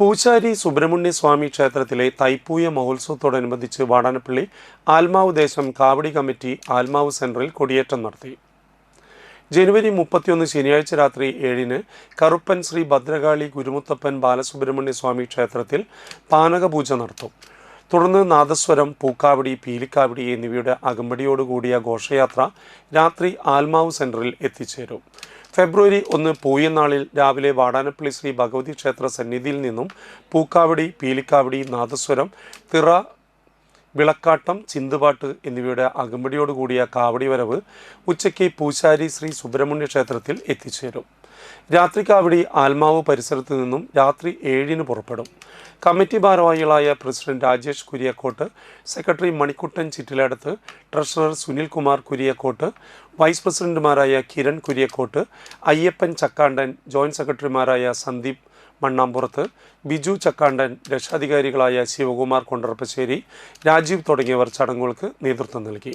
പൂശാരി സുബ്രഹ്മണ്യ സ്വാമി ക്ഷേത്രത്തിലെ തൈപ്പൂയ മഹോത്സവത്തോടനുബന്ധിച്ച് വാടാനപ്പള്ളി ആത്മാവ് ദേശം കാവടി കമ്മിറ്റി ആത്മാവ് സെന്ററിൽ കൊടിയേറ്റം നടത്തി. ജനുവരി മുപ്പത്തിയൊന്ന് ശനിയാഴ്ച രാത്രി ഏഴിന് കറുപ്പൻ ശ്രീ ഭദ്രകാളി ഗുരുമുത്തപ്പൻ ബാലസുബ്രഹ്മണ്യ സ്വാമി ക്ഷേത്രത്തിൽ പാനകപൂജ നടത്തും. തുടർന്ന് നാദസ്വരം പൂക്കാവടി പീലിക്കാവടി എന്നിവയുടെ അകമ്പടിയോടുകൂടിയ ഘോഷയാത്ര രാത്രി ആൽമാവ് സെന്ററിൽ എത്തിച്ചേരും. ഫെബ്രുവരി ഒന്ന് പൂയനാളിൽ രാവിലെ വാടാനപ്പള്ളി ശ്രീ ഭഗവതി ക്ഷേത്ര സന്നിധിയിൽ നിന്നും പൂക്കാവടി പീലിക്കാവടി നാദസ്വരം തിറ വിളക്കാട്ടം ചിന്തുപാട്ട് എന്നിവയുടെ അകമ്പടിയോടുകൂടിയ കാവടി വരവ് ഉച്ചയ്ക്ക് പൂശാരി ശ്രീ സുബ്രഹ്മണ്യ ക്ഷേത്രത്തിൽ എത്തിച്ചേരും. രാത്രി കാവടി ആൽമാവ് പരിസരത്ത് നിന്നും രാത്രി ഏഴിന് പുറപ്പെടും. കമ്മിറ്റി ഭാരവാഹികളായ president Rajesh Kuriakode secretary Manikuttan Chittiladath treasurer Sunil Kumar Kuriakode vice പ്രസിഡന്റുമാരായ കിരൺ കുര്യാക്കോട്ട് അയ്യപ്പൻ ചക്കാണ്ടൻ ജോയിന്റ് സെക്രട്ടറിമാരായ സന്ദീപ് മണ്ണാമ്പുറത്ത് ബിജു ചക്കാണ്ടൻ രക്ഷാധികാരികളായ ശിവകുമാർ കൊണ്ടറപ്പശ്ശേരി രാജീവ് തുടങ്ങിയവർ ചടങ്ങുകൾക്ക് നേതൃത്വം നൽകി.